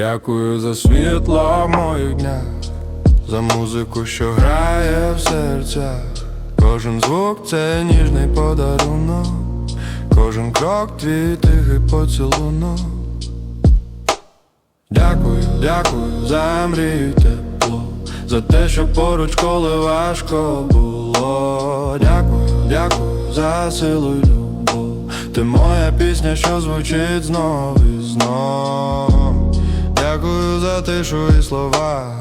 Дякую за світло моїх днях, за музику, що грає в серцях. Кожен звук це ніжний подарунок, кожен крок твій тихий поцілунок. Дякую, дякую за мрію тепло, за те, що поруч, коли важко було. Дякую, дякую за силу й любов. Ти моя пісня, що звучить знов і знов. За тишу і слова,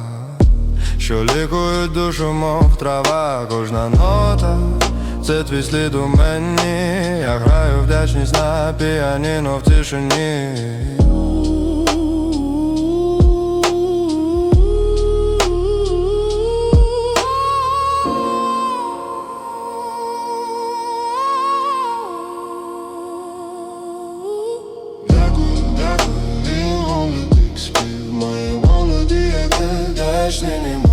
що лікують душу, мов трава, кожна нота. Це твій слід у мені, я граю вдячність на піаніно в тишині. Дякую, мій